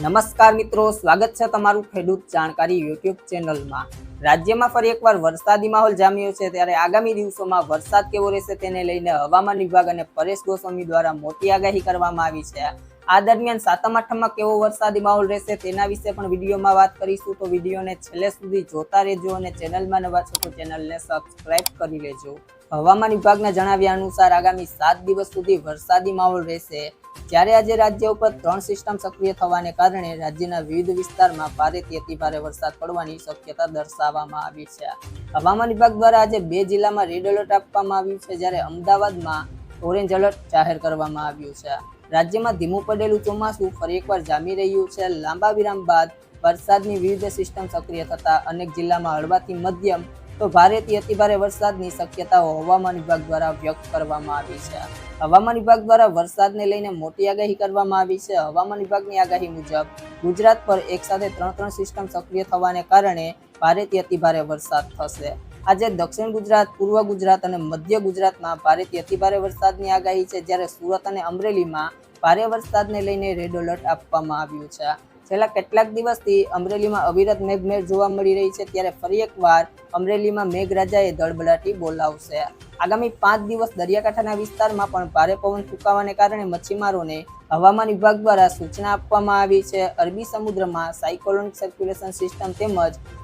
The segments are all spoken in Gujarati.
નમસ્કાર મિત્રો, સ્વાગત છે તમારું ખેડૂત જાણકારી યુટ્યુબ ચેનલમાં. રાજ્યમાં ફરી એકવાર વરસાદી માહોલ જામ્યો છે ત્યારે આગામી દિવસોમાં વરસાદ કેવો રહેશે તેને લઈને હવામાન વિભાગ અને પરેશ ગોસ્વામી દ્વારા મોટી આગાહી કરવામાં આવી છે. આ દરમિયાન સાતમ આઠમમાં કેવો વરસાદી માહોલ રહેશે તેના વિશે પણ વિડીયોમાં વાત કરીશું. તો વિડીયોને છેલ્લે સુધી જોતા રહેજો અને ચેનલમાં નવા છો તો ચેનલને સબસ્ક્રાઇબ કરી લેજો. હવામાન વિભાગના જણાવ્યા અનુસાર આગામી સાત દિવસ સુધી વરસાદી માહોલ રહેશે. જ્યારે આજે રાજ્ય ઉપર ત્રણ સિસ્ટમ સક્રિય થવાને કારણે રાજ્યના વિવિધ વિસ્તારમાં ભારેથી અતિ વરસાદ પડવાની શક્યતા દર્શાવવામાં આવી છે. હવામાન વિભાગ દ્વારા આજે બે જિલ્લામાં રેડ એલર્ટ આપવામાં આવ્યું છે, જ્યારે અમદાવાદમાં ઓરેન્જ એલર્ટ જાહેર કરવામાં આવ્યું છે. રાજ્યમાં ધીમું પડેલું ચોમાસું ફરી એકવાર જામી રહ્યું છે. લાંબા વિરામ બાદ વરસાદની વિવિધ સિસ્ટમ સક્રિય થતા અનેક જિલ્લામાં હળવાથી મધ્યમ તો ભારેથી અતિભારે વરસાદની શક્યતાઓ હવામાન વિભાગ દ્વારા વ્યક્ત કરવામાં આવી છે. હવામાન વિભાગ દ્વારા વરસાદને લઈને મોટી આગાહી કરવામાં આવી છે. હવામાન વિભાગની આગાહી મુજબ, ગુજરાત પર એકસાથે ત્રણ ત્રણ સિસ્ટમ સક્રિય થવાને કારણે ભારેથી અતિભારે વરસાદ થશે. આજે દક્ષિણ ગુજરાત, પૂર્વ ગુજરાત અને મધ્ય ગુજરાતમાં ભારેથી અતિભારે વરસાદની આગાહી છે. જ્યારે સુરત અને અમરેલીમાં ભારે વરસાદને લઈને રેડ એલર્ટ આપવામાં આવ્યું છે. છેલ્લા કેટલાક દિવસથી અમરેલીમાં અવિરત મેઘમેર જોવા મળી રહી છે, ત્યારે ફરી એકવાર અમરેલીમાં મેઘરાજાએ ધડબડાટી બોલાવશે. આગામી પાંચ દિવસ દરિયાકાંઠાના વિસ્તારમાં પણ ભારે પવન ફૂંકાવાને કારણે મચ્છીમારોને હવામાન વિભાગ દ્વારા સૂચના આપવામાં આવી છે. અરબી સમુદ્રમાં સાયકોલોનિક સર્ક્યુલેશન સિસ્ટમ તેમજ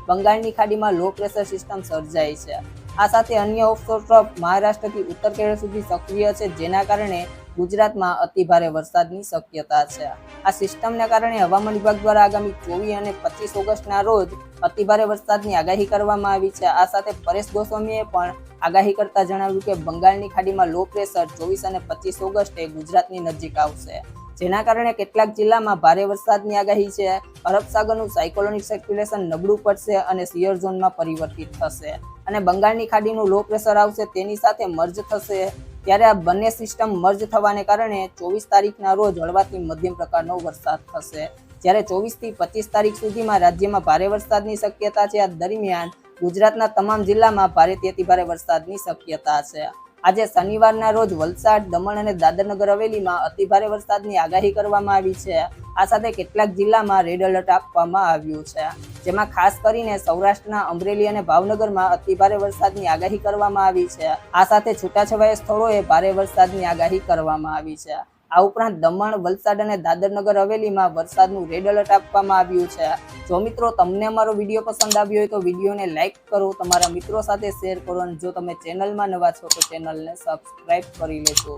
બંગાળની ખાડીમાં લો પ્રેશર સિસ્ટમ સર્જાઈ છે. આ સાથે અન્ય ઓફશોર ટ્રફ મહારાષ્ટ્રથી ઉત્તર કેરળ સુધી સક્રિય છે, જેના કારણે ગુજરાતમાં અતિભારે વરસાદની શક્યતા છે. આ સિસ્ટમને કારણે હવામાન વિભાગ દ્વારા આગામી ચોવીસ અને પચીસ ઓગસ્ટના રોજ અતિભારે વરસાદની આગાહી કરવામાં આવી છે. આ સાથે પરેશ ગોસ્વામીએ પણ આગાહી કરતા જણાવ્યું કે બંગાળની ખાડીમાં લો પ્રેશર ચોવીસ અને પચીસ ઓગસ્ટે ગુજરાતની નજીક આવશે. જેના કારણે કેટલાક જિલ્લામાં ભારે વરસાદની આગાહી છે. અરબસાગરનું સાયકોલોનિક સર્ક્યુલેશન નબળું પડશે અને સિયર ઝોનમાં પરિવર્તિત થશે. અને બંગાળની ખાડીનું લો પ્રેશર આવશે, તેની સાથે મર્જ થશે. ત્યારે આ બંને સિસ્ટમ મર્જ થવાને કારણે ચોવીસ તારીખના રોજ હળવાથી મધ્યમ પ્રકારનો વરસાદ થશે. જ્યારે ચોવીસથી પચીસ તારીખ સુધીમાં રાજ્યમાં ભારે વરસાદની શક્યતા છે. આ દરમિયાન ગુજરાતના તમામ જિલ્લામાં ભારે, તેથી ભારે વરસાદની શક્યતા છે. આજે શનિવારના રોજ વલસાડ, દમણ અને દાદરનગર હવેલીમાં અતિભારે વરસાદની આગાહી કરવામાં આવી છે. આ સાથે કેટલાક જિલ્લામાં રેડ એલર્ટ આપવામાં આવ્યું છે. જેમાં ખાસ કરીને સૌરાષ્ટ્રના અમરેલી અને ભાવનગરમાં અતિભારે વરસાદની આગાહી કરવામાં આવી છે. આ સાથે છૂટાછવાયા સ્થળોએ ભારે વરસાદની આગાહી કરવામાં આવી છે. આ ઉપરાંત દમણ, વલસાડ અને દાદરનગર હવેલીમાં વરસાદનું રેડ એલર્ટ આપવામાં આવ્યું છે. જો મિત્રો તમને અમારો વીડિયો પસંદ આવ્યો હોય તો વિડીયોને લાઇક કરો, તમારા મિત્રો સાથે શેર કરો અને જો તમે ચેનલમાં નવા છો તો ચેનલને સબસ્ક્રાઇબ કરી લેજો.